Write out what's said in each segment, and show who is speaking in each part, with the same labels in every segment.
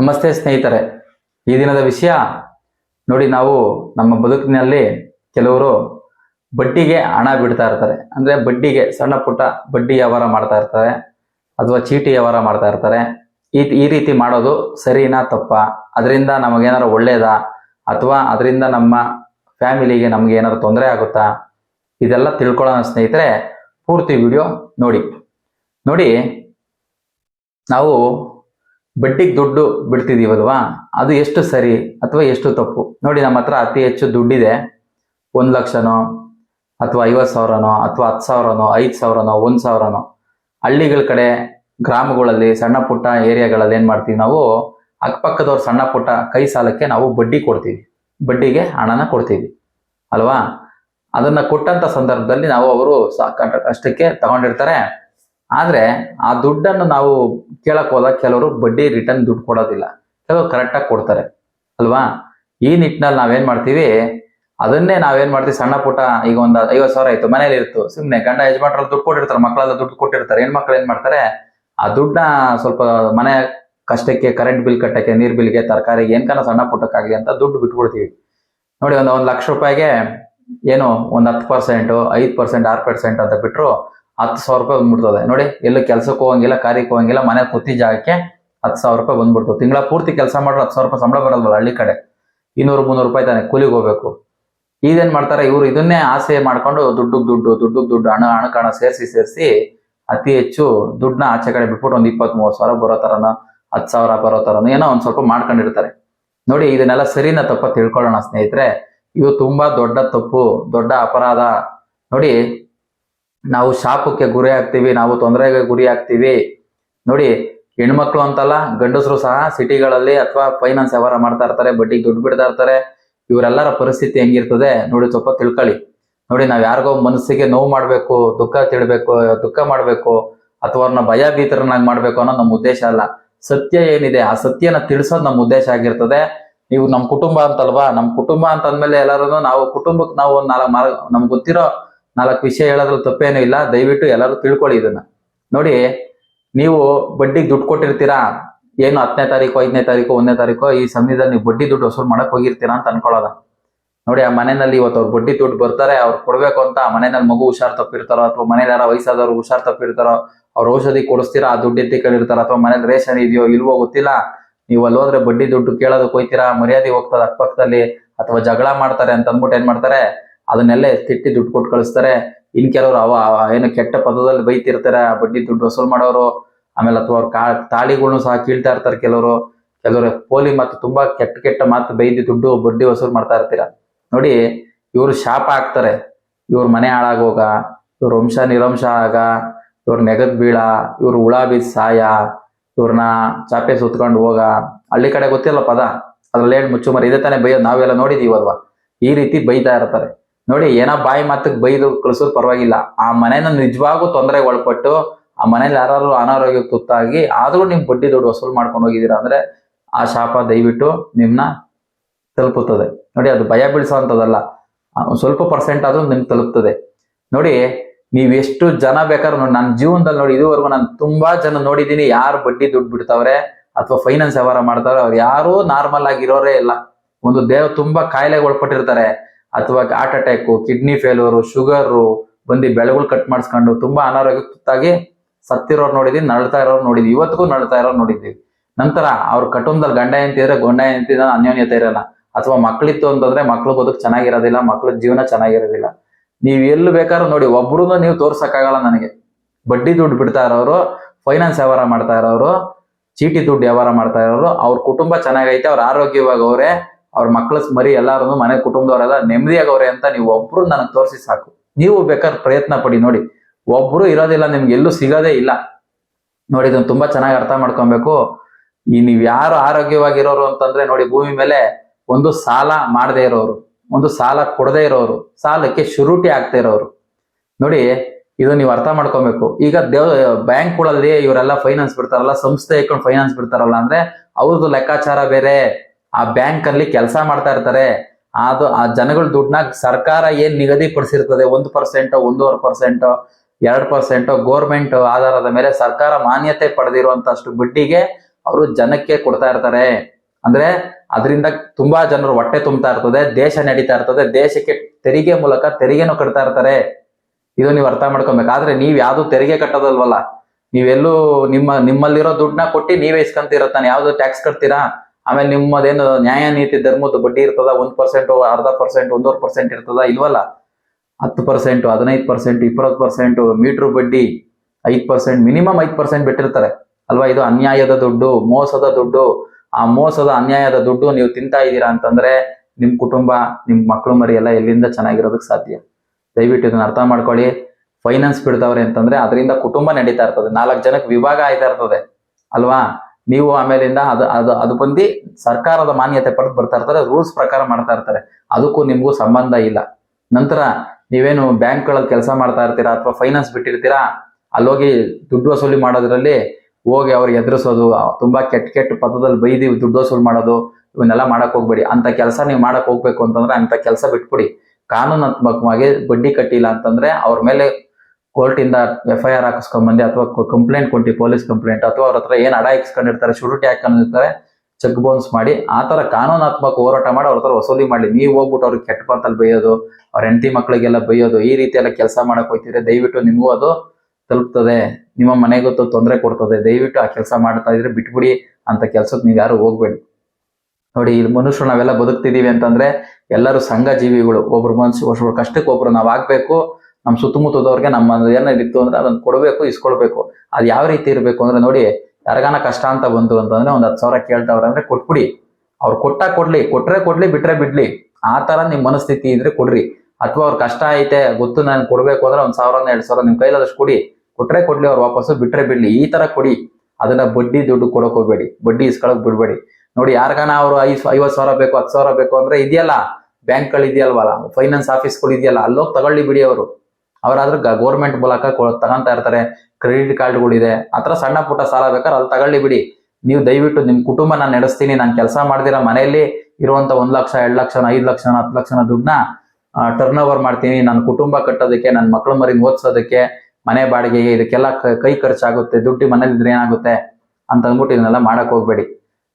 Speaker 1: ನಮಸ್ತೆ ಸ್ನೇಹಿತರೆ. ಈ ದಿನದ ವಿಷಯ ನೋಡಿ ನಾವು ನಮ್ಮ ಬದುಕಿನಲ್ಲಿ ಕೆಲವರು ಬಡ್ಡಿಗೆ ಹಣ ಬಿಡ್ತಾ ಇರ್ತಾರೆ. ಅಂದ್ರೆ ಬಡ್ಡಿಗೆ ಸಣ್ಣ ಪುಟ್ಟ ಬಡ್ಡಿ ವ್ಯವಹಾರ ಮಾಡ್ತಾ ಇರ್ತಾರೆ ಅಥವಾ ಚೀಟಿ ವ್ಯವಹಾರ ಮಾಡ್ತಾ ಇರ್ತಾರೆ. ಈ ಈ ರೀತಿ ಮಾಡೋದು ಸರಿನಾ ತಪ್ಪ? ಅದರಿಂದ ನಮಗೇನಾರು ಒಳ್ಳೇದಾ? ಅಥವಾ ಅದರಿಂದ ನಮ್ಮ ಫ್ಯಾಮಿಲಿಗೆ ನಮ್ಗೆ ಏನಾರು ತೊಂದರೆ ಆಗುತ್ತಾ? ಇದೆಲ್ಲ ತಿಳ್ಕೊಳ್ಳೋಣ ಸ್ನೇಹಿತರೆ. ಪೂರ್ತಿ ವಿಡಿಯೋ ನೋಡಿ. ನೋಡಿ, ನಾವು ಬಡ್ಡಿಗೆ ದುಡ್ಡು ಬಿಡ್ತಿದೀವಲ್ವಾ? ಅದು ಎಷ್ಟು ಸರಿ ಅಥವಾ ಎಷ್ಟು ತಪ್ಪು? ನೋಡಿ, ನಮ್ಮ ಹತ್ರ ಅತಿ ಹೆಚ್ಚು ದುಡ್ಡಿದೆ. ಒಂದು ಲಕ್ಷನೋ, ಅಥವಾ ಐವತ್ತು ಸಾವಿರನೋ, ಅಥವಾ ಹತ್ತು ಸಾವಿರನೋ, ಐದು ಸಾವಿರನೋ, ಒಂದು ಸಾವಿರನೋ. ಹಳ್ಳಿಗಳ ಕಡೆ, ಗ್ರಾಮಗಳಲ್ಲಿ, ಸಣ್ಣ ಪುಟ್ಟ ಏರಿಯಾಗಳಲ್ಲಿ ಏನು ಮಾಡ್ತೀವಿ ನಾವು? ಅಕ್ಕಪಕ್ಕದವ್ರು ಸಣ್ಣ ಪುಟ್ಟ ಕೈ ಸಾಲಕ್ಕೆ ನಾವು ಬಡ್ಡಿ ಕೊಡ್ತೀವಿ. ಬಡ್ಡಿಗೆ ಹಣನ ಕೊಡ್ತೀವಿ. ಅಲ್ವಾ? ಅದನ್ನು ಕೊಟ್ಟಂಥ ಸಂದರ್ಭದಲ್ಲಿ ನಾವು ಅವರು ಸಾಕಷ್ಟಕ್ಕೆ ತಗೊಂಡಿರ್ತಾರೆ. ಆದ್ರೆ ಆ ದುಡ್ಡನ್ನು ನಾವು ಕೇಳಕ್ ಹೋದಾಗ ಕೆಲವರು ಬಡ್ಡಿ ರಿಟರ್ನ್ ದುಡ್ಡು ಕೊಡೋದಿಲ್ಲ. ಕೆಲವರು ಕರೆಕ್ಟಾಗಿ ಕೊಡ್ತಾರೆ. ಅಲ್ವಾ? ಈ ನಿಟ್ಟಿನಲ್ಲಿ ನಾವೇನ್ ಮಾಡ್ತೀವಿ? ಅದನ್ನೇ ನಾವೇನ್ ಮಾಡ್ತೀವಿ? ಸಣ್ಣ ಪುಟ್ಟ ಈಗ ಒಂದು ಐವತ್ತು ಸಾವಿರ ಆಯ್ತು, ಮನೇಲಿ ಇತ್ತು ಸುಮ್ಮನೆ ಗಂಡ ಯಜಮಾನ್ರಲ್ಲಿ ದುಡ್ಡು ಕೊಟ್ಟಿರ್ತಾರೆ, ಮಕ್ಕಳೆಲ್ಲ ದುಡ್ಡು ಕೊಟ್ಟಿರ್ತಾರೆ. ಹೆಣ್ಮಕ್ಳು ಏನ್ ಮಾಡ್ತಾರೆ? ಆ ದುಡ್ಡನ್ನ ಸ್ವಲ್ಪ ಮನೆ ಕಷ್ಟಕ್ಕೆ ಕರೆಂಟ್ ಬಿಲ್ ಕಟ್ಟಕ್ಕೆ, ನೀರ್ ಬಿಲ್ಗೆ, ತರಕಾರಿಗೆ ಏನ್ಕನ ಸಣ್ಣ ಪುಟ್ಟಕ್ಕಾಗ್ಲಿ ಅಂತ ದುಡ್ಡು ಬಿಟ್ಬಿಡ್ತೀವಿ. ನೋಡಿ, ಒಂದು ಒಂದು ಲಕ್ಷ ರೂಪಾಯಿಗೆ ಏನು ಒಂದು ಹತ್ತು ಪರ್ಸೆಂಟು ಐದು ಪರ್ಸೆಂಟ್ ಆರು ಪರ್ಸೆಂಟ್ ಅಂತ ಬಿಟ್ರು ಹತ್ತು ಸಾವಿರ ರೂಪಾಯಿ ಬಂದ್ಬಿಡ್ತದೆ. ನೋಡಿ, ಎಲ್ಲೂ ಕೆಲ್ಸಕ್ಕೆ ಹೋಗಂಗಿಲ್ಲ ಕಾರ್ಯಕ್ಕೆ ಹೋಗಂಗಿಲ್ಲ ಮನೆ ಕೂತಿ ಜಾಗಕ್ಕೆ ಹತ್ತು ಸಾವಿರ ರೂಪಾಯಿ ಬಂದ್ಬಿಡ್ತು. ತಿಂಗಳ ಪೂರ್ತಿ ಕೆಲಸ ಮಾಡ್ರೆ ಹತ್ತು ಸಾವಿರ ರೂಪಾಯಿ ಸಂಬಳ ಬರಲ್ವಲ್ಲ ಹಳ್ಳಿ ಕಡೆ? ಇನ್ನೂರು, ಮುನ್ನೂರು ರೂಪಾಯಿ ತಾನೆ ಕೂಲಿಗೆ ಹೋಗ್ಬೇಕು. ಇದೇನ್ ಮಾಡ್ತಾರೆ? ಇವರು ಇದನ್ನೇ ಆಸೆ ಮಾಡ್ಕೊಂಡು ದುಡ್ಡು ದುಡ್ಡು ದುಡ್ಡು ದುಡ್ಡು, ಹಣ ಹಣ, ಕಾಣ ಸೇರಿಸಿ ಸೇರಿಸಿ ಅತಿ ಹೆಚ್ಚು ದುಡ್ಡನ್ನ ಆಚೆ ಕಡೆ ಬಿಟ್ಬಿಟ್ಟು ಒಂದು ಇಪ್ಪತ್ತ್, ಮೂವತ್ತು ಸಾವಿರ ಬರೋ ತರನ, ಹತ್ತು ಸಾವಿರ ಬರೋ ತರನ ಏನೋ ಒಂದ್ ಸ್ವಲ್ಪ ಮಾಡ್ಕೊಂಡಿರ್ತಾರೆ. ನೋಡಿ, ಇದನ್ನೆಲ್ಲ ಸರಿನ ತಪ್ಪ ತಿಳ್ಕೊಳ್ಳೋಣ ಸ್ನೇಹಿತರೆ. ಇದು ತುಂಬಾ ದೊಡ್ಡ ತಪ್ಪು, ದೊಡ್ಡ ಅಪರಾಧ. ನೋಡಿ ನಾವು ಶಾಪಕ್ಕೆ ಗುರಿ ಆಗ್ತೀವಿ, ನಾವು ತೊಂದರೆಗೆ ಗುರಿ ಆಗ್ತೀವಿ. ನೋಡಿ, ಹೆಣ್ಮಕ್ಳು ಅಂತಲ್ಲ, ಗಂಡಸರು ಸಹ ಸಿಟಿಗಳಲ್ಲಿ ಅಥವಾ ಫೈನಾನ್ಸ್ ವ್ಯವಹಾರ ಮಾಡ್ತಾ ಇರ್ತಾರೆ ಬಡ್ಡಿಗೆ ದುಡ್ಡು ಬಿಡ್ತಾ ಇರ್ತಾರೆ. ಇವರೆಲ್ಲರ ಪರಿಸ್ಥಿತಿ ಹೆಂಗಿರ್ತದೆ ನೋಡಿ, ಸ್ವಲ್ಪ ತಿಳ್ಕೊಳ್ಳಿ. ನೋಡಿ, ನಾವ್ ಯಾರಿಗೋ ಮನಸ್ಸಿಗೆ ನೋವು ಮಾಡ್ಬೇಕು, ದುಃಖ ತಿಳ್ಬೇಕು, ದುಃಖ ಮಾಡ್ಬೇಕು, ಅಥವಾ ಅವ್ರನ್ನ ಭಯ ಭೀತರನ್ನಾಗಿ ಮಾಡ್ಬೇಕು ಅನ್ನೋ ನಮ್ಮ ಉದ್ದೇಶ ಅಲ್ಲ. ಸತ್ಯ ಏನಿದೆ, ಆ ಸತ್ಯನ ತಿಳಿಸೋದು ನಮ್ಮ ಉದ್ದೇಶ ಆಗಿರ್ತದೆ. ನೀವು ನಮ್ಮ ಕುಟುಂಬ ಅಂತಲ್ವಾ, ನಮ್ಮ ಕುಟುಂಬ ಅಂತ ಅಂದ್ಮೇಲೆ ಎಲ್ಲರೂ ನಾವು ಕುಟುಂಬಕ್ಕೆ ನಾವು ಒಂದ್ ನಾಲ್ಕು ಮಾರ್ಗ, ನಮ್ಗೆ ಗೊತ್ತಿರೋ ನಾಲ್ಕು ವಿಷಯ ಹೇಳೋದ್ರಲ್ಲಿ ತಪ್ಪೇನು ಇಲ್ಲ. ದಯವಿಟ್ಟು ಎಲ್ಲರೂ ತಿಳ್ಕೊಳ್ಳಿ ಇದನ್ನ. ನೋಡಿ, ನೀವು ಬಡ್ಡಿಗೆ ದುಡ್ಡು ಕೊಟ್ಟಿರ್ತೀರಾ? ಏನು ಹತ್ತನೇ ತಾರೀಕು, ಐದನೇ ತಾರೀಕು, ಒಂದನೇ ತಾರೀಕು, ಈ ಸಮಯದಲ್ಲಿ ನೀವು ಬಡ್ಡಿ ದುಡ್ಡು ವಸೂಲು ಮಾಡಕ್ ಹೋಗಿರ್ತೀರಾ ಅಂತ ಅನ್ಕೊಳ್ಳೋದ. ನೋಡಿ, ಆ ಮನೆಯಲ್ಲಿ ಇವತ್ತು ಅವ್ರು ಬಡ್ಡಿ ದುಡ್ಡು ಬರ್ತಾರೆ, ಅವ್ರು ಕೊಡ್ಬೇಕು ಅಂತ ಆ ಮನೆಯಲ್ಲಿ ಮಗು ಹುಷಾರ್ ತಪ್ಪಿರ್ತಾರೋ, ಅಥವಾ ಮನೇಲಿ ಯಾರ ವಯಸ್ಸಾದವ್ರು ಹುಷಾರ್ ತಪ್ಪಿರ್ತಾರೋ, ಅವ್ರ ಔಷಧಿ ಕೊಡಿಸ್ತೀರಾ, ಆ ದುಡ್ಡು ಎತ್ತಿಕೊಂಡಿರ್ತಾರ ಅಥವಾ ಮನೇಲಿ ರೇಷನ್ ಇದೆಯೋ, ಇಲ್ವೋ ಗೊತ್ತಿಲ್ಲ. ನೀವು ಅಲ್ಲಿ ಹೋದ್ರೆ ಬಡ್ಡಿ ದುಡ್ಡು ಕೇಳೋದಕ್ಕೆ ಹೋಯ್ತೀರಾ? ಮರ್ಯಾದೆ ಹೋಗ್ತದೆ ಅಕ್ಕಪಕ್ಕದಲ್ಲಿ, ಅಥವಾ ಜಗಳ ಮಾಡ್ತಾರೆ ಅಂತ ಅಂದ್ಬಿಟ್ಟು ಏನ್ ಮಾಡ್ತಾರೆ? ಅದನ್ನೆಲ್ಲ ತಿಟ್ಟಿ ದುಡ್ಡು ಕೊಟ್ಟು ಕಳಿಸ್ತಾರೆ. ಇನ್ ಕೆಲವರು ಅವ ಏನು ಕೆಟ್ಟ ಪದದಲ್ಲಿ ಬೈತಿರ್ತಾರೆ, ಆ ಬಡ್ಡಿ ದುಡ್ಡು ವಸೂಲ್ ಮಾಡೋರು. ಆಮೇಲೆ ಅಥವಾ ಅವ್ರ ಕಾ, ತಾಳಿಗಳ್ನು ಸಹ ಕೀಳ್ತಾ ಇರ್ತಾರೆ ಕೆಲವರು. ಕೆಲವರು ಪೋಲಿ ಮತ್ತು ತುಂಬಾ ಕೆಟ್ಟ ಕೆಟ್ಟ ಮಾತು ಬೈದಿ ದುಡ್ಡು ಬಡ್ಡಿ ವಸೂಲ್ ಮಾಡ್ತಾ ಇರ್ತೀರ. ನೋಡಿ, ಇವರು ಶಾಪ ಹಾಕ್ತಾರೆ. ಇವ್ರ ಮನೆ ಹಾಳಾಗೋಗ, ಇವ್ರ ವಂಶ ನಿರಂಶ ಆಗ, ಇವ್ರ ನೆಗದ್ ಬೀಳ, ಇವ್ರ ಹುಳ ಬೀದ್ ಸಾಯ ಇವ್ರನ್ನ ಚಾಪೆ ಸುತ್ಕೊಂಡು ಹೋಗ. ಹಳ್ಳಿ ಕಡೆ ಗೊತ್ತಿಲ್ಲ ಪದ. ಅದ್ರಲ್ಲಿ ಹೇಳಿ ಮುಚ್ಚುಮರಿ. ಇದೇ ತಾನೇ ಬೈಯೋದು. ನಾವೆಲ್ಲ ನೋಡಿದೀವಲ್ವಾ? ಈ ರೀತಿ ಬೈತಾ ಇರ್ತಾರೆ. ನೋಡಿ, ಏನೋ ಬಾಯಿ ಮಾತಕ್ಕೆ ಬೈದು ಕಳ್ಸೋದು ಪರವಾಗಿಲ್ಲ. ಆ ಮನೆನ ನಿಜವಾಗೂ ತೊಂದರೆಗೆ ಒಳಪಟ್ಟು ಆ ಮನೇಲಿ ಯಾರು ಅನಾರೋಗ್ಯಕ್ಕೆ ತುತ್ತಾಗಿ, ಆದ್ರೂ ನೀವು ಬಡ್ಡಿ ದುಡ್ಡು ವಸೂಲು ಮಾಡ್ಕೊಂಡು ಹೋಗಿದ್ದೀರಾ ಅಂದ್ರೆ ಆ ಶಾಪ ದಯವಿಟ್ಟು ನಿಮ್ನ ತಲುಪುತ್ತದೆ. ನೋಡಿ, ಅದು ಭಯ ಬೀಳಿಸುವಂತದಲ್ಲ ಸ್ವಲ್ಪ ಪರ್ಸೆಂಟ್ ಆದ್ರೂ ನಿಮ್ಗೆ ತಲುಪ್ತದೆ. ನೋಡಿ, ನೀವು ಎಷ್ಟು ಜನ ಬೇಕಾದ್ರೂ ನೋಡಿ ನನ್ನ ಜೀವನದಲ್ಲಿ ನೋಡಿ, ಇದುವರೆಗೂ ನಾನು ತುಂಬಾ ಜನ ನೋಡಿದ್ದೀನಿ, ಯಾರು ಬಡ್ಡಿ ದುಡ್ಡು ಬಿಡ್ತಾವ್ರೆ ಅಥವಾ ಫೈನಾನ್ಸ್ ವ್ಯವಹಾರ ಮಾಡ್ತಾವ್ರೆ, ಅವ್ರು ಯಾರೂ ನಾರ್ಮಲ್ ಆಗಿರೋರೇ ಇಲ್ಲ. ಒಂದು ದೇಹ ತುಂಬಾ ಕಾಯಿಲೆಗೆ ಒಳಪಟ್ಟಿರ್ತಾರೆ ಅಥವಾ heart attack kidney failure sugar ಬಂದು ಬೆಳೆಗಳು ಕಟ್ ಮಾಡಿಸ್ಕೊಂಡು ತುಂಬಾ ಅನಾರೋಗ್ಯ ತುತ್ತಾಗಿ ಸತ್ತಿರೋರು ನೋಡಿದೀವಿ ನಳ್ತಾ ಇರೋರು ನೋಡಿದ್ವಿ ಇವತ್ತಿಗೂ ನಳ್ತಾ ಇರೋರು ನೋಡಿದ್ದೀವಿ ನಂತರ ಅವ್ರ ಕಟುಂಬದಲ್ಲಿ ಗಂಡ ಎಂತಿದ್ರೆ ಗಂಡ ಎಂತಿದ ಅನ್ಯೋನ್ಯತೆ ಇರಲ್ಲ. ಅಥವಾ ಮಕ್ಳಿತ್ತು ಅಂತಂದ್ರೆ ಮಕ್ಳು ಬದುಕು ಚೆನ್ನಾಗಿರೋದಿಲ್ಲ, ಮಕ್ಳ ಜೀವನ ಚೆನ್ನಾಗಿರೋದಿಲ್ಲ. ನೀವು ಎಲ್ಲಿ ಬೇಕಾದ್ರೂ ನೋಡಿ ಒಬ್ರು ನೀವು ತೋರ್ಸಕ್ಕಾಗಲ್ಲ ನನಗೆ. ಬಡ್ಡಿ ದುಡ್ಡು ಬಿಡ್ತಾ ಇರೋರು ಫೈನಾನ್ಸ್ ವ್ಯವಹಾರ ಮಾಡ್ತಾ ಇರೋರು, ಚೀಟಿ ದುಡ್ಡು ವ್ಯವಹಾರ ಮಾಡ್ತಾ ಇರೋರು, ಅವ್ರ ಕುಟುಂಬ ಚೆನ್ನಾಗೈತೆ, ಅವ್ರ ಆರೋಗ್ಯವಾಗಿ ಅವ್ರೆ ಅವ್ರ ಮಕ್ಳ ಮರಿ ಎಲ್ಲಾರು ಮನೆ ಕುಟುಂಬದವರೆಲ್ಲ ನೆಮ್ಮದಿಯಾಗವ್ರೆ ಅಂತ ನೀವು ಒಬ್ರು ನನಗೆ ತೋರಿಸಿ ಸಾಕು. ನೀವು ಬೇಕಾದ್ರೆ ಪ್ರಯತ್ನ ಪಡಿ, ನೋಡಿ. ಒಬ್ರು ಇರೋದಿಲ್ಲ, ನಿಮ್ಗೆ ಎಲ್ಲೂ ಸಿಗೋದೇ ಇಲ್ಲ. ನೋಡಿ ಇದನ್ನ ತುಂಬಾ ಚೆನ್ನಾಗಿ ಅರ್ಥ ಮಾಡ್ಕೊಬೇಕು. ಈ ನೀವ್ ಯಾರು ಆರೋಗ್ಯವಾಗಿರೋರು ಅಂತಂದ್ರೆ, ನೋಡಿ, ಭೂಮಿ ಮೇಲೆ ಒಂದು ಸಾಲ ಮಾಡದೇ ಇರೋರು, ಒಂದು ಸಾಲ ಕೊಡದೇ ಇರೋರು, ಸಾಲಕ್ಕೆ ಶುರುಟಿ ಆಗ್ತಾ ಇರೋರು. ನೋಡಿ ಇದು ನೀವು ಅರ್ಥ ಮಾಡ್ಕೊಬೇಕು. ಈಗ ದೇವ್, ಬ್ಯಾಂಕ್ಗಳಲ್ಲಿ ಇವರೆಲ್ಲ ಫೈನಾನ್ಸ್ ಬಿಡ್ತಾರಲ್ಲ, ಸಂಸ್ಥೆ ಇಟ್ಕೊಂಡು ಫೈನಾನ್ಸ್ ಬಿಡ್ತಾರಲ್ಲ ಅಂದ್ರೆ, ಅವ್ರದ್ದು ಲೆಕ್ಕಾಚಾರ ಬೇರೆ. ಆ ಬ್ಯಾಂಕ್ ಅಲ್ಲಿ ಕೆಲಸ ಮಾಡ್ತಾ ಇರ್ತಾರೆ. ಅದು ಆ ಜನಗಳ ದುಡ್ಡನ್ನ ಸರ್ಕಾರ ಏನ್ ನಿಗದಿ ಪಡಿಸಿರ್ತದೆ ಒಂದು ಪರ್ಸೆಂಟ್, ಒಂದೂವರೆ ಪರ್ಸೆಂಟ್, ಎರಡು ಪರ್ಸೆಂಟ್, ಗೋರ್ಮೆಂಟ್ ಆಧಾರದ ಮೇಲೆ ಸರ್ಕಾರ ಮಾನ್ಯತೆ ಪಡೆದಿರುವಂತಷ್ಟು ಬಡ್ಡಿಗೆ ಅವರು ಜನಕ್ಕೆ ಕೊಡ್ತಾ ಇರ್ತಾರೆ. ಅಂದ್ರೆ ಅದರಿಂದ ತುಂಬಾ ಜನರು ಹೊಟ್ಟೆ ತುಂಬ್ತಾ ಇರ್ತದೆ, ದೇಶ ನಡೀತಾ ಇರ್ತದೆ, ದೇಶಕ್ಕೆ ತೆರಿಗೆ ಮೂಲಕ ತೆರಿಗೆನೂ ಕಟ್ತಾ ಇರ್ತಾರೆ. ಇದು ನೀವು ಅರ್ಥ ಮಾಡ್ಕೊಬೇಕು. ಆದ್ರೆ ನೀವ್ ಯಾವ್ದು ತೆರಿಗೆ ಕಟ್ಟೋದಲ್ವಲ್ಲ? ನೀವೆಲ್ಲೂ ನಿಮ್ಮ ನಿಮ್ಮಲ್ಲಿರೋ ದುಡ್ಡನ್ನ ಕೊಟ್ಟು ನೀವೇ ಇಸ್ಕೊಂತೀರ ತಾನೆ? ಯಾವ್ದು ಟ್ಯಾಕ್ಸ್ ಕಟ್ತೀರಾ? ಆಮೇಲೆ ನಿಮ್ಮದೇನು ನ್ಯಾಯ, ನೀತಿ ಧರ್ಮದ ಬಡ್ಡಿ ಇರ್ತದ? ಒಂದ್ ಪರ್ಸೆಂಟ್ ಅರ್ಧ ಪರ್ಸೆಂಟ್ ಒಂದೂವರೆ ಪರ್ಸೆಂಟ್ ಇರ್ತದ? ಇಲ್ವಲ್ಲ? ಹತ್ತು ಪರ್ಸೆಂಟ್ ಹದಿನೈದು ಪರ್ಸೆಂಟ್ ಇಪ್ಪತ್ತು ಪರ್ಸೆಂಟ್ ಮೀಟರ್ ಬಡ್ಡಿ ಐದು ಪರ್ಸೆಂಟ್ ಮಿನಿಮಮ್ ಐದು ಪರ್ಸೆಂಟ್ ಬಿಟ್ಟಿರ್ತಾರೆ. ಅಲ್ವಾ? ಇದು ಅನ್ಯಾಯದ ದುಡ್ಡು, ಮೋಸದ ದುಡ್ಡು. ಆ ಮೋಸದ ಅನ್ಯಾಯದ ದುಡ್ಡು ನೀವು ತಿಂತಾ ಇದ್ದೀರಾ ಅಂತಂದ್ರೆ ನಿಮ್ ಕುಟುಂಬ, ನಿಮ್ ಮಕ್ಕಳು ಮರಿ ಎಲ್ಲ ಎಲ್ಲಿಂದ ಚೆನ್ನಾಗಿರೋದಕ್ಕೆ ಸಾಧ್ಯ? ದಯವಿಟ್ಟು ಇದನ್ನ ಅರ್ಥ ಮಾಡ್ಕೊಳ್ಳಿ. ಫೈನಾನ್ಸ್ ಬಿಡ್ತಾವ್ರೆ ಅಂತಂದ್ರೆ ಅದರಿಂದ ಕುಟುಂಬ ನಡೀತಾ ಇರ್ತದೆ. ನಾಲ್ಕು ಜನಕ್ಕೆ ವಿಭಾಗ ಆಯ್ತಾ ಇರ್ತದೆ. ಅಲ್ವಾ? ನೀವು ಆಮೇಲಿಂದ ಅದು ಅದು ಅದು ಬಂದು ಸರ್ಕಾರದ ಮಾನ್ಯತೆ ಪಡೆದು ಬರ್ತಾ ಇರ್ತಾರೆ ರೂಲ್ಸ್ ಪ್ರಕಾರ ಮಾಡ್ತಾ ಇರ್ತಾರೆ. ಅದಕ್ಕೂ ನಿಮಗೂ ಸಂಬಂಧ ಇಲ್ಲ. ನಂತರ ನೀವೇನು ಬ್ಯಾಂಕ್ಗಳಲ್ಲಿ ಕೆಲಸ ಮಾಡ್ತಾ ಇರ್ತೀರಾ ಅಥವಾ ಫೈನಾನ್ಸ್ ಬಿಟ್ಟಿರ್ತೀರಾ? ಅಲ್ಲೋಗಿ ದುಡ್ಡು ವಸೂಲಿ ಮಾಡೋದ್ರಲ್ಲಿ ಹೋಗಿ ಅವ್ರಿಗೆ ಎದುರಿಸೋದು, ತುಂಬಾ ಕೆಟ್ಟ ಕೆಟ್ಟ ಪದದಲ್ಲಿ ಬೈದಿ ದುಡ್ಡು ವಸೂಲಿ ಮಾಡೋದು, ಇವನ್ನೆಲ್ಲ ಮಾಡಕ್ ಹೋಗ್ಬೇಡಿ. ಅಂತ ಕೆಲಸ ನೀವು ಮಾಡಕ್ ಹೋಗ್ಬೇಕು ಅಂತಂದ್ರೆ ಅಂತ ಕೆಲಸ ಬಿಟ್ಬಿಡಿ. ಕಾನೂನಾತ್ಮಕವಾಗಿ ಬಡ್ಡಿ ಕಟ್ಟಿಲ್ಲ ಅಂತಂದ್ರೆ ಅವ್ರ ಮೇಲೆ ಕೋರ್ಟ್ ಇಂದ ಎಫ್ ಐ ಆರ್ ಹಾಕಿಸ್ಕೊಂಬಂದಿ ಅಥವಾ ಕಂಪ್ಲೇಂಟ್ ಕೊಟ್ಟು ಪೊಲೀಸ್ ಕಂಪ್ಲೇಂಟ್ ಅಥವಾ ಅವ್ರ ಹತ್ರ ಏನ್ ಅಡ ಇಕ್ಸ್ಕೊಂಡಿರ್ತಾರೆ ಶುರುಟಿ ಹಾಕೊಂಡಿರ್ತಾರೆ ಚೆಕ್ ಬೌನ್ಸ್ ಮಾಡಿ, ಆ ತರ ಕಾನೂನಾತ್ಮಕ ಹೋರಾಟ ಮಾಡಿ ಅವ್ರ ಹತ್ರ ವಸೂಲಿ ಮಾಡಿ ನೀವು ಹೋಗ್ಬಿಟ್ಟು ಅವ್ರಿಗೆ ಕೆಟ್ಟ ಪಂತಲ್ಲಿ ಬೈಯೋದು, ಅವ್ರ ಹೆಂಡತಿ ಮಕ್ಕಳಿಗೆಲ್ಲ ಬೈಯೋದು, ಈ ರೀತಿ ಎಲ್ಲ ಕೆಲಸ ಮಾಡಕ್ ಹೋಗ್ತಿದ್ರೆ ದಯವಿಟ್ಟು ನಿಮಗೂ ಅದು ತಲುಪ್ತದೆ. ನಿಮ್ಮ ಮನೆಗೂ ತೊಂದರೆ ಕೊಡ್ತದೆ. ದಯವಿಟ್ಟು ಆ ಕೆಲಸ ಮಾಡ್ತಾ ಇದ್ರೆ ಬಿಟ್ಬಿಡಿ ಅಂತ ಕೆಲ್ಸಕ್ಕೆ ನೀವು ಯಾರು ಹೋಗ್ಬೇಡಿ. ನೋಡಿ ಇಲ್ಲಿ ಮನುಷ್ಯರು ನಾವೆಲ್ಲ ಬದುಕ್ತಿದೀವಿ ಅಂತಂದ್ರೆ ಎಲ್ಲರೂ ಸಂಘ ಜೀವಿಗಳು ಒಬ್ರು ಮನುಷ್ಯ ಒಬ್ರು ಕಷ್ಟಕ್ಕೆ ಒಬ್ರು ನಾವ್ ಆಗ್ಬೇಕು. ನಮ್ ಸುತ್ತಮುತ್ತದವ್ರಿಗೆ ನಮ್ಮ ಏನಿತ್ತು ಅಂದ್ರೆ ಅದನ್ನ ಕೊಡಬೇಕು, ಇಸ್ಕೊಳ್ಬೇಕು. ಅದು ಯಾವ ರೀತಿ ಇರಬೇಕು ಅಂದ್ರೆ ನೋಡಿ, ಯಾರಿಗಾನ ಕಷ್ಟ ಅಂತ ಬಂತು ಅಂತಂದ್ರೆ ಒಂದು ಹತ್ತು ಸಾವಿರ ಕೇಳ್ತಾವ್ರೆ ಅಂದ್ರೆ ಕೊಟ್ಬಿಡಿ. ಅವ್ರು ಕೊಟ್ಟ ಕೊಡ್ಲಿ, ಕೊಟ್ರೆ ಕೊಡ್ಲಿ, ಬಿಟ್ರೆ ಬಿಡ್ಲಿ. ಆ ತರ ನಿಮ್ ಮನಸ್ಥಿತಿ ಇದ್ರೆ ಕೊಡ್ರಿ. ಅಥವಾ ಅವ್ರ ಕಷ್ಟ ಐತೆ, ಗೊತ್ತು ನಾನು ಕೊಡ್ಬೇಕು ಅಂದ್ರೆ ಒಂದ್ ಸಾವಿರ ಎರಡ್ ಸಾವಿರ ನಿಮ್ ಕೈಲಾದಷ್ಟು ಕೊಡಿ. ಕೊಟ್ರೆ ಕೊಡ್ಲಿ, ಅವ್ರು ವಾಪಸ್ಸು ಬಿಟ್ರೆ ಬಿಡ್ಲಿ. ಈ ತರ ಕೊಡಿ. ಅದನ್ನ ಬಡ್ಡಿ ದುಡ್ಡು ಕೊಡಕ್ ಹೋಗ್ಬೇಡಿ. ಬಡ್ಡಿ ಇಸ್ಕೊಳಕ್ ಬಿಡ್ಬೇಡಿ. ನೋಡಿ, ಯಾರ್ಗಾನ ಅವ್ರು ಐದ್ ಐವತ್ ಸಾವಿರ ಬೇಕು, ಹತ್ತು ಸಾವಿರ ಬೇಕು ಅಂದ್ರೆ ಇದೆಯಲ್ಲ? ಬ್ಯಾಂಕ್ಗಳು ಇದೆಯಲ್ವಲ್ಲ? ಫೈನಾನ್ಸ್ ಆಫೀಸ್ಗಳು ಇದೆಯಲ್ಲ? ಅಲ್ಲೋಗಿ ತಗೊಳ್ಳಿ ಬಿಡಿ ಅವರು. ಅವರಾದ್ರೂ ಗೌರ್ಮೆಂಟ್ ಮೂಲಕ ತಗೊಂತಾ ಇರ್ತಾರೆ ಕ್ರೆಡಿಟ್ ಕಾರ್ಡ್ಗಳಿದೆ ಆತರ ಸಣ್ಣ ಪುಟ್ಟ ಸಾಲ ಬೇಕಾದ್ರೆ ಅಲ್ಲಿ ತಗೊಳ್ಳಿ ಬಿಡಿ. ನೀವು ದಯವಿಟ್ಟು ನಿಮ್ ಕುಟುಂಬ ನಾನು ನಡೆಸ್ತೀನಿ, ನಾನು ಕೆಲಸ ಮಾಡ್ದಿರ ಮನೆಯಲ್ಲಿ ಇರುವಂತ ಒಂದ್ ಲಕ್ಷ, ಎರಡ್ ಲಕ್ಷ ಐದ್ ಲಕ್ಷ ಹತ್ತು ಲಕ್ಷನ ದುಡ್ಡನ್ನ ಟರ್ನ್ ಓವರ್ ಮಾಡ್ತೀನಿ. ನನ್ನ ಕುಟುಂಬ ಕಟ್ಟೋದಕ್ಕೆ ನನ್ನ ಮಕ್ಳು ಮರಿ ಓದಿಸೋದಕ್ಕೆ, ಮನೆ ಬಾಡಿಗೆಗೆ ಇದಕ್ಕೆಲ್ಲ ಕ- ಖರ್ಚಾಗುತ್ತೆ, ದುಡ್ಡು ಮನೇಲಿ ಇದ್ರೆ ಏನಾಗುತ್ತೆ ಅಂತ ಅಂದ್ಬಿಟ್ಟು ಇದನ್ನೆಲ್ಲ ಮಾಡಕ್ ಹೋಗ್ಬೇಡಿ.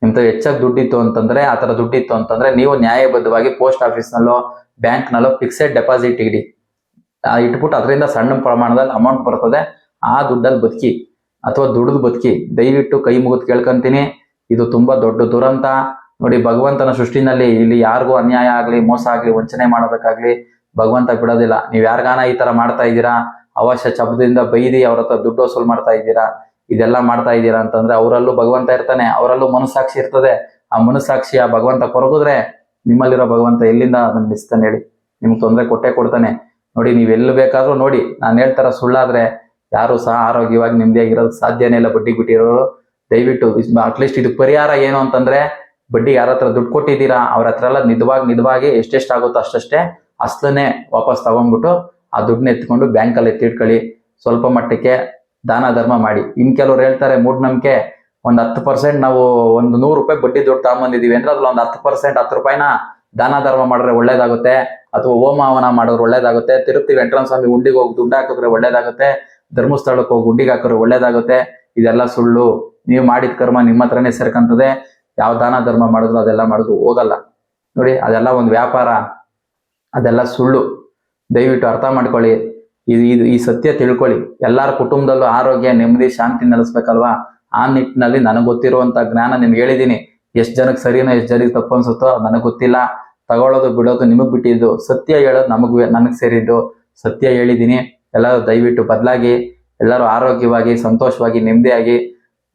Speaker 1: ನಿಮ್ದು ಹೆಚ್ಚಾಗಿ ದುಡ್ಡಿತ್ತು ಅಂತಂದ್ರೆ, ಆ ತರ ದುಡ್ಡಿತ್ತು ಅಂತಂದ್ರೆ ನೀವು ನ್ಯಾಯಬದ್ಧವಾಗಿ ಪೋಸ್ಟ್ ಆಫೀಸ್ನಲ್ಲೋ ಬ್ಯಾಂಕ್ನಲ್ಲೋ ಫಿಕ್ಸೆಡ್ ಡೆಪಾಸಿಟ್ ಇಡಿ. ಆ ಇಟ್ಬಿಟ್ಟು ಅದರಿಂದ ಸಣ್ಣ ಪ್ರಮಾಣದಲ್ಲಿ ಅಮೌಂಟ್ ಬರ್ತದೆ. ಆ ದುಡ್ಡಲ್ಲಿ ಬದುಕಿ ಅಥವಾ ದುಡ್ದು ಬದುಕಿ, ದಯವಿಟ್ಟು ಕೈ ಮುಗಿದು ಕೇಳ್ಕೊಂತೀನಿ. ಇದು ತುಂಬಾ ದೊಡ್ಡ ದುರಂತ. ನೋಡಿ, ಭಗವಂತನ ಸೃಷ್ಟಿನಲ್ಲಿ ಇಲ್ಲಿ ಯಾರಿಗೂ ಅನ್ಯಾಯ ಆಗ್ಲಿ, ಮೋಸ ಆಗ್ಲಿ, ವಂಚನೆ ಮಾಡೋದಕ್ಕಾಗ್ಲಿ ಭಗವಂತ ಬಿಡೋದಿಲ್ಲ. ನೀವ್ ಯಾರಿಗಾನ ಈ ತರ ಮಾಡ್ತಾ ಇದ್ದೀರಾ? ಅವಶ್ಯ ಶಬ್ದದಿಂದ ಬೈದಿ ಅವ್ರ ಹತ್ರ ದುಡ್ಡು ವಸೂಲ್ ಮಾಡ್ತಾ ಇದ್ದೀರಾ? ಇದೆಲ್ಲ ಮಾಡ್ತಾ ಇದ್ದೀರಾ ಅಂತಂದ್ರೆ ಅವರಲ್ಲೂ ಭಗವಂತ ಇರ್ತಾನೆ. ಅವರಲ್ಲೂ ಮನಸ್ಸಾಕ್ಷಿ ಇರ್ತದೆ. ಆ ಮನಸ್ಸಾಕ್ಷಿ ಆ ಭಗವಂತ ಕೊರಗಿದ್ರೆ ನಿಮ್ಮಲ್ಲಿರೋ ಭಗವಂತ ಎಲ್ಲಿಂದ ಅದನ್ನ ನಿಸ್ತಾನೆ ಹೇಳಿ. ನಿಮ್ಗೆ ತೊಂದರೆ ಕೊಟ್ಟೆ ಕೊಡ್ತಾನೆ. ನೋಡಿ ನೀವು ಎಲ್ಲಿ ಬೇಕಾದ್ರೂ ನೋಡಿ, ನಾನು ಹೇಳ್ತಾರ ಸುಳ್ಳಾದ್ರೆ ಯಾರು ಸಹ ಆರೋಗ್ಯವಾಗಿ ನೆಮ್ಮದಿಯಾಗಿರೋದು ಸಾಧ್ಯನೇ ಇಲ್ಲ ಬಡ್ಡಿ ಬಿಟ್ಟಿರೋರು. ದಯವಿಟ್ಟು ಅಟ್ಲೀಸ್ಟ್ ಇದು ಪರಿಹಾರ ಏನು ಅಂತಂದ್ರೆ, ಬಡ್ಡಿ ಯಾರ ಹತ್ರ ದುಡ್ಡು ಕೊಟ್ಟಿದ್ದೀರಾ, ಅವ್ರ ಹತ್ರ ಎಲ್ಲ ನಿಧವಾಗಿ ನಿಧವಾಗಿ ಎಷ್ಟೆಷ್ಟಾಗುತ್ತೋ ಅಷ್ಟಷ್ಟೇ ಅಸ್ಲನ್ನೇ ವಾಪಸ್ ತಗೊಂಡ್ಬಿಟ್ಟು ಆ ದುಡ್ಡನ್ನ ಎತ್ಕೊಂಡು ಬ್ಯಾಂಕಲ್ಲಿ ಎತ್ತಿಟ್ಕೊಳ್ಳಿ ಸ್ವಲ್ಪ ಮಟ್ಟಕ್ಕೆ ದಾನ ಧರ್ಮ ಮಾಡಿ. ಇನ್ ಕೆಲವ್ರು ಹೇಳ್ತಾರೆ, ಮೂಢನಂಬಿಕೆ, ಒಂದು ಹತ್ತು ಪರ್ಸೆಂಟ್ ನಾವು ಒಂದು ನೂರು ರೂಪಾಯಿ ಬಡ್ಡಿ ದುಡ್ಡು ತಗೊಂಬಂದಿದೀವಿ ಅಂದ್ರೆ ಅದ್ರಲ್ಲಿ ಒಂದು ಹತ್ತು ಪರ್ಸೆಂಟ್, ಹತ್ತು ರೂಪಾಯಿನ ದಾನ ಧರ್ಮ ಮಾಡಿದ್ರೆ ಒಳ್ಳೇದಾಗುತ್ತೆ. ಅಥವಾ ಹೋಮ ಹವನ ಮಾಡಿದ್ರೆ ಒಳ್ಳೇದಾಗುತ್ತೆ. ತಿರುಪತಿ ವೆಂಕಟರಾಮ ಸ್ವಾಮಿ ಉಂಡಿಗೆ ಹೋಗಿ ದುಡ್ಡು ಹಾಕಿದ್ರೆ ಒಳ್ಳೇದಾಗುತ್ತೆ. ಧರ್ಮಸ್ಥಳಕ್ಕೆ ಹೋಗಿ ಗುಂಡಿಗೆ ಹಾಕಿದ್ರೆ ಒಳ್ಳೇದಾಗುತ್ತೆ. ಇದೆಲ್ಲ ಸುಳ್ಳು. ನೀವು ಮಾಡಿದ ಕರ್ಮ ನಿಮ್ಮ ಹತ್ರನೇ ಸೇರ್ಕಂತದೆ. ಯಾವ ದಾನ ಧರ್ಮ ಮಾಡಿದ್ರು ಅದೆಲ್ಲ ಮಾಡಿದ್ರು ಹೋಗಲ್ಲ. ನೋಡಿ, ಅದೆಲ್ಲ ಒಂದು ವ್ಯಾಪಾರ. ಅದೆಲ್ಲ ಸುಳ್ಳು. ದಯವಿಟ್ಟು ಅರ್ಥ ಮಾಡ್ಕೊಳ್ಳಿ. ಇದು ಇದು ಈ ಸತ್ಯ ತಿಳ್ಕೊಳ್ಳಿ. ಎಲ್ಲಾರ ಕುಟುಂಬದಲ್ಲೂ ಆರೋಗ್ಯ, ನೆಮ್ಮದಿ, ಶಾಂತಿ ನೆಲೆಸ್ಬೇಕಲ್ವಾ? ಆ ನಿಟ್ಟಿನಲ್ಲಿ ನನಗೆ ಗೊತ್ತಿರುವಂತ ಜ್ಞಾನ ನಿಮ್ಗೆ ಹೇಳಿದ್ದೀನಿ. ಎಷ್ಟು ಜನಕ್ಕೆ ಸರಿನೋ, ಎಷ್ಟು ಜನಕ್ಕೆ ತಪ್ಪು ಅನ್ಸುತ್ತೋ, ನನಗೆ ಗೊತ್ತಿಲ್ಲ. ತಗೊಳ್ಳೋದು, ಬಿಡೋದು, ನಿಮಗ್ ಬಿಟ್ಟಿದ್ದು, ಸತ್ಯ ಹೇಳೋದು ನಮಗ್, ನನಗ್ ಸೇರಿದ್ದು, ಸತ್ಯ ಹೇಳಿದೀನಿ ಎಲ್ಲರೂ ದಯವಿಟ್ಟು ಬದಲಾಗಿ, ಎಲ್ಲರೂ ಆರೋಗ್ಯವಾಗಿ, ಸಂತೋಷವಾಗಿ, ನೆಮ್ಮದಿಯಾಗಿ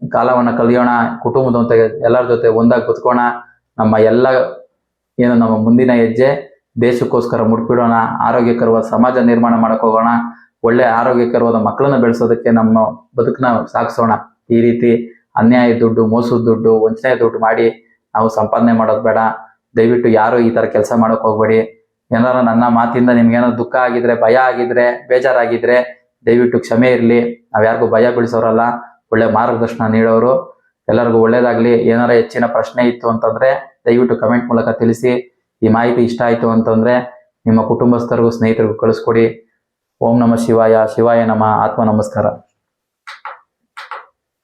Speaker 1: ಕಾಲವನ್ನ ಕಲಿಯೋಣ, ಕುಟುಂಬದ ಎಲ್ಲರ ಜೊತೆ ಒಂದಾಗಿ ಕುತ್ಕೋಣ. ನಮ್ಮ ಎಲ್ಲ, ಏನು ನಮ್ಮ ಮುಂದಿನ ಹೆಜ್ಜೆ, ದೇಶಕ್ಕೋಸ್ಕರ ಮುಡ್ಪಿಡೋಣ ಆರೋಗ್ಯಕರವಾದ ಸಮಾಜ ನಿರ್ಮಾಣ ಮಾಡಕ್ ಹೋಗೋಣ, ಒಳ್ಳೆ ಆರೋಗ್ಯಕರವಾದ ಮಕ್ಕಳನ್ನ ಬೆಳೆಸೋದಕ್ಕೆ ನಮ್ಮ ಬದುಕನ್ನ ಸಾಗಿಸೋಣ. ಈ ರೀತಿ ಅನ್ಯಾಯ ದುಡ್ಡು, ಮೋಸದ ದುಡ್ಡು ವಂಚನೆ ದುಡ್ಡು ಮಾಡಿ ನಾವು ಸಂಪಾದನೆ ಮಾಡೋದು ಬೇಡ. ದಯವಿಟ್ಟು ಯಾರು ಈ ತರ ಕೆಲಸ ಮಾಡೋಕೆ ಹೋಗ್ಬೇಡಿ. ಏನಾರ ನನ್ನ ಮಾತಿಂದ ನಿಮ್ಗೇನೋ ದುಃಖ ಆಗಿದ್ರೆ, ಭಯ ಆಗಿದ್ರೆ, ಬೇಜಾರಾಗಿದ್ರೆ ದಯವಿಟ್ಟು ಕ್ಷಮೆ ಇರಲಿ. ನಾವ್ ಯಾರಿಗೂ ಭಯ ಬೀಳಿಸೋರಲ್ಲ. ಒಳ್ಳೆ ಮಾರ್ಗದರ್ಶನ ನೀಡೋರು. ಎಲ್ಲರಿಗೂ ಒಳ್ಳೇದಾಗ್ಲಿ. ಏನಾರ ಹೆಚ್ಚಿನ ಪ್ರಶ್ನೆ ಇತ್ತು ಅಂತಂದ್ರೆ ದಯವಿಟ್ಟು ಕಮೆಂಟ್ ಮೂಲಕ ತಿಳಿಸಿ. ಈ ಮಾಹಿತಿ ಇಷ್ಟ ಆಯ್ತು ಅಂತಂದ್ರೆ ನಿಮ್ಮ ಕುಟುಂಬಸ್ಥರಿಗೂ, ಸ್ನೇಹಿತರಿಗೂ ಕಳಿಸ್ಕೊಡಿ. ಓಂ ನಮ ಶಿವಾಯ. ಶಿವಾಯ ನಮ. ಆತ್ಮ ನಮಸ್ಕಾರ.